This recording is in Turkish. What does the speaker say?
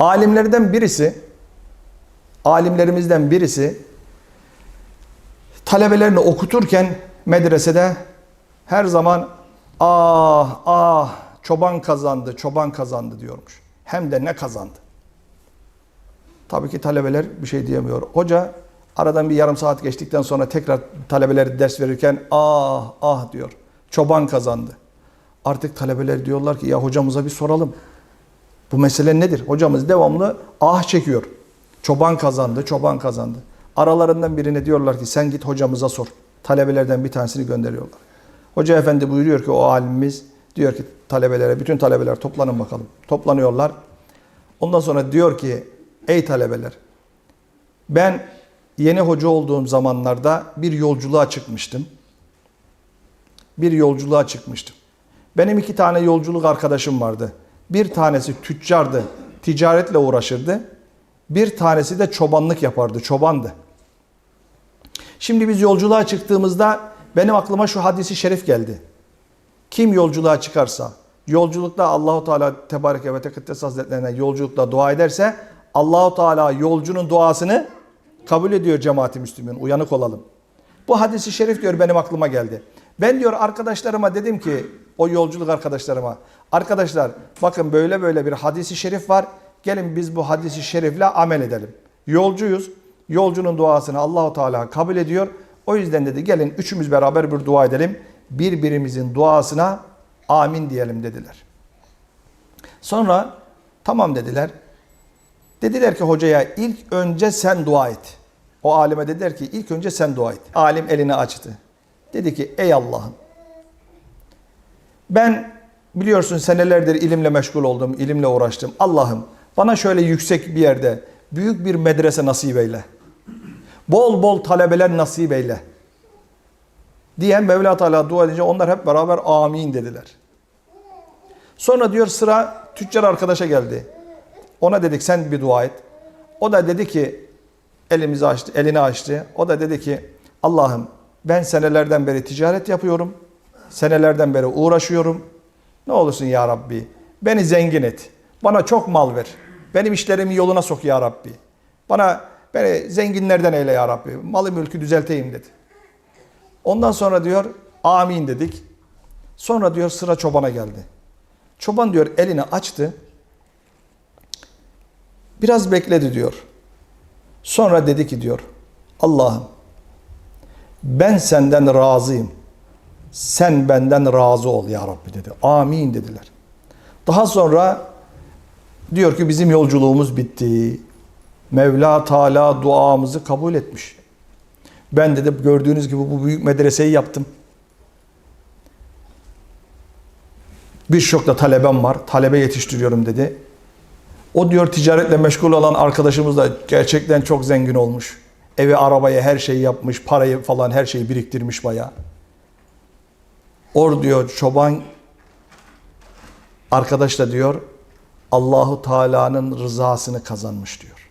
Alimlerden birisi, alimlerimizden birisi talebelerini okuturken medresede her zaman ah ah çoban kazandı, çoban kazandı diyormuş. Hem de ne kazandı. Tabii ki talebeler bir şey diyemiyor. Hoca aradan bir yarım saat geçtikten sonra tekrar talebeler ders verirken ah ah diyor. Çoban kazandı. Artık talebeler diyorlar ki ya hocamıza bir soralım. Bu mesele nedir? Hocamız devamlı ah çekiyor. Çoban kazandı, çoban kazandı. Aralarından birine diyorlar ki sen git hocamıza sor. Talebelerden bir tanesini gönderiyorlar. Hoca efendi buyuruyor ki o alimimiz diyor ki talebelere, bütün talebeler toplanın bakalım. Toplanıyorlar. Ondan sonra diyor ki ey talebeler ben yeni hoca olduğum zamanlarda bir yolculuğa çıkmıştım. Bir yolculuğa çıkmıştım. Benim iki tane yolculuk arkadaşım vardı. Bir tanesi tüccardı, ticaretle uğraşırdı. Bir tanesi de çobanlık yapardı, çobandı. Şimdi biz yolculuğa çıktığımızda benim aklıma şu hadisi şerif geldi. Kim yolculuğa çıkarsa, yolculukta Allahu Teala Tebareke ve Tekaddes Hazretlerine yolculukta dua ederse Allahu Teala yolcunun duasını kabul ediyor cemaati Müslümin. Uyanık olalım. Bu hadisi şerif diyor benim aklıma geldi. Ben diyor arkadaşlarıma dedim ki o yolculuk arkadaşlarıma arkadaşlar bakın böyle böyle bir hadisi şerif var. Gelin biz bu hadisi şerifle amel edelim. Yolcuyuz. Yolcunun duasını Allahu Teala kabul ediyor. O yüzden dedi gelin üçümüz beraber bir dua edelim. Birbirimizin duasına amin diyelim dediler. Sonra tamam dediler. Dediler ki hocaya ilk önce sen dua et. O alime dediler ki ilk önce sen dua et. Alim elini açtı. Dedi ki ey Allah'ım ben biliyorsun senelerdir ilimle meşgul oldum, ilimle uğraştım. Allah'ım bana şöyle yüksek bir yerde büyük bir medrese nasip eyle. Bol bol talebeler nasip eyle. Diye Mevla Teala dua edince onlar hep beraber amin dediler. Sonra diyor sıra tüccar arkadaşa geldi. Ona dedik sen bir dua et. O da dedi ki elimizi açtı, elini açtı. O da dedi ki Allah'ım ben senelerden beri ticaret yapıyorum. Senelerden beri uğraşıyorum. Ne olursun ya Rabbi beni zengin et. Bana çok mal ver. Benim işlerimi yoluna sok ya Rabbi. Bana beni zenginlerden eyle ya Rabbi. Malı mülkü düzelteyim dedi. Ondan sonra diyor amin dedik. Sonra diyor sıra çobana geldi. Çoban diyor elini açtı. Biraz bekledi diyor. Sonra dedi ki diyor Allah'ım ben senden razıyım. Sen benden razı ol ya Rabbi dedi. Amin dediler. Daha sonra diyor ki bizim yolculuğumuz bitti. Mevla Teala duamızı kabul etmiş. Ben dedi gördüğünüz gibi bu büyük medreseyi yaptım. Birçok da talebem var. Talebe yetiştiriyorum dedi. O diyor ticaretle meşgul olan arkadaşımız da gerçekten çok zengin olmuş. Evi, arabayı, her şeyi yapmış. Parayı falan her şeyi biriktirmiş bayağı. Or diyor çoban arkadaş da diyor Allahu Teala'nın rızasını kazanmış diyor.